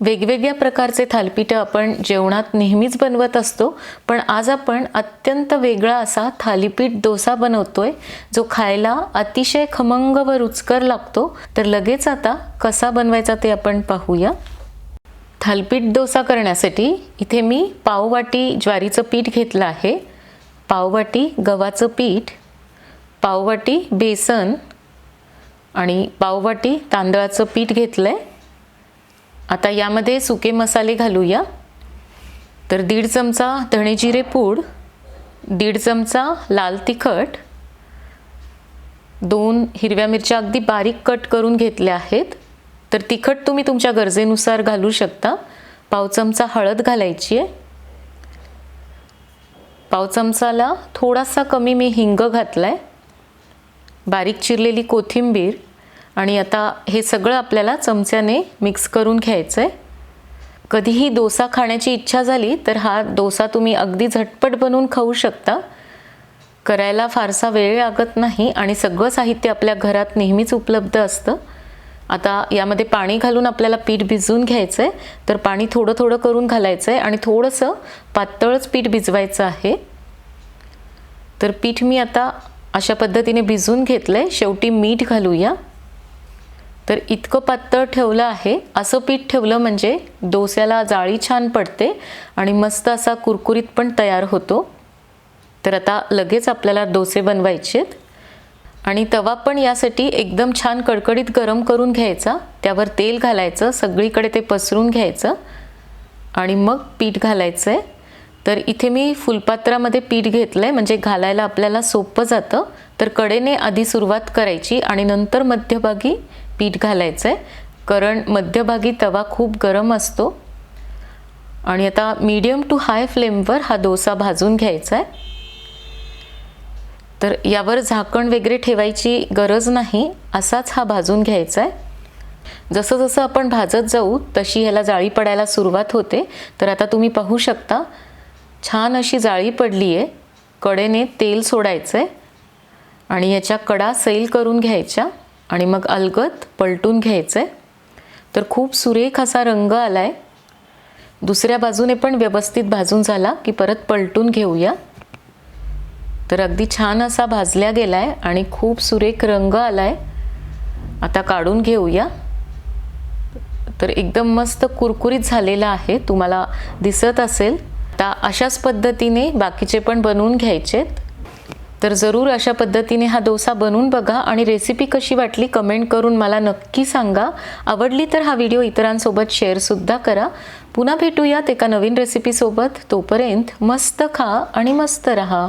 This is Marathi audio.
वेगवेगळ्या प्रकारचे थालीपीठं आपण जेवणात नेहमीच बनवत असतो पण आज आपण अत्यंत वेगळा असा थालीपीठ डोसा बनवतोय जो खायला अतिशय खमंग व रुचकर लागतो. तर लगेच आता कसा बनवायचा ते आपण पाहूया. थालपीठ डोसा करण्यासाठी इथे मी पाववाटी ज्वारीचं पीठ घेतलं आहे. पाववाटी गव्हाचं पीठ पाववाटी बेसन आणि पाववाटी तांदळाचं पीठ घेतलं आहे आता यामध्ये सुके मसाले घालूया. तर दीड चमचा धणेजिरे पूड दीड चमचा लाल तिखट दोन हिरव्या मिरच्या अगदी बारीक कट करून घेतल्या आहेत. तर तिखट तुम्ही तुमच्या गरजेनुसार घालू शकता. पाव चमचा हळद घालायची आहे. पाव चमचाला थोडासा कमी मी हिंग घातला आहे बारीक चिरलेली कोथिंबीर आणि आता हे सगळं आपल्याला चमच्याने मिक्स करून घ्यायचं आहे कधीही डोसा खाण्याची इच्छा झाली तर हा डोसा तुम्ही अगदी झटपट बनवून खाऊ शकता. करायला फारसा वेळ लागत नाही आणि सगळं साहित्य आपल्या घरात नेहमीच उपलब्ध असतं. आता यामध्ये पाणी घालून आपल्याला पीठ भिजवून घ्यायचं आहे तर पाणी थोडं थोडं करून घालायचं आहे आणि थोडंसं पातळच पीठ भिजवायचं आहे. तर पीठ मी आता अशा पद्धतीने भिजवून घेतलं आहे शेवटी मीठ घालूया. तर इतकं पातळ ठेवलं आहे. असं पीठ ठेवलं म्हणजे डोस्याला जाळी छान पडते आणि मस्त असा कुरकुरीत पण तयार होतो. तर आता लगेच आपल्याला डोसे बनवायचेत. आणि तवा पण यासाठी एकदम छान कडकडीत गरम करून घ्यायचा. त्यावर तेल घालायचं सगळीकडे ते पसरून घ्यायचं. आणि मग पीठ घालायचं आहे तर इथे मी फुलपात्रामध्ये पीठ घेतलं आहे म्हणजे घालायला आपल्याला सोपं जातं. तर कडेने आधी सुरुवात करायची आणि नंतर मध्यभागी पीठ घालायचं आहे कारण मध्यभागी तवा खूप गरम असतो. आणि आता मीडियम टू हाय फ्लेमवर हा डोसा भाजून घ्यायचा आहे तर यावर झाकण वगैरे ठेवायची गरज नाही असाच हा भाजून घ्यायचा आहे जसं जसं आपण भाजत जाऊ तशी ह्याला जाळी पडायला सुरुवात होते. तर आता तुम्ही पाहू शकता छान अशी जाळी पडली आहे. कडेने तेल सोडायचं आहे आणि याच्या कडा सैल करून घ्यायच्या. आणि मग अलगत पलटून घ्यायचं आहे तर खूप सुरेख असा रंग आला आहे दुसऱ्या बाजूने पण व्यवस्थित भाजून झाला की परत पलटून घेऊया. तर अगदी छान असा भाजल्या गेला आहे आणि खूप सुरेख रंग आला आहे आता काढून घेऊया. तर एकदम मस्त कुरकुरीत झालेला आहे. तुम्हाला दिसत असेल. आता अशाच पद्धतीने बाकीचे पण बनवून घ्यायचेत. तर जरूर अशा पद्धतीने हा डोसा बनवून बघा आणि रेसिपी कशी वाटली कमेंट करून मला नक्की सांगा. आवडली तर हा व्हिडिओ इतरांसोबत शेअरसुद्धा करा. पुन्हा भेटूयात एका नवीन रेसिपीसोबत तोपर्यंत मस्त खा आणि मस्त रहा.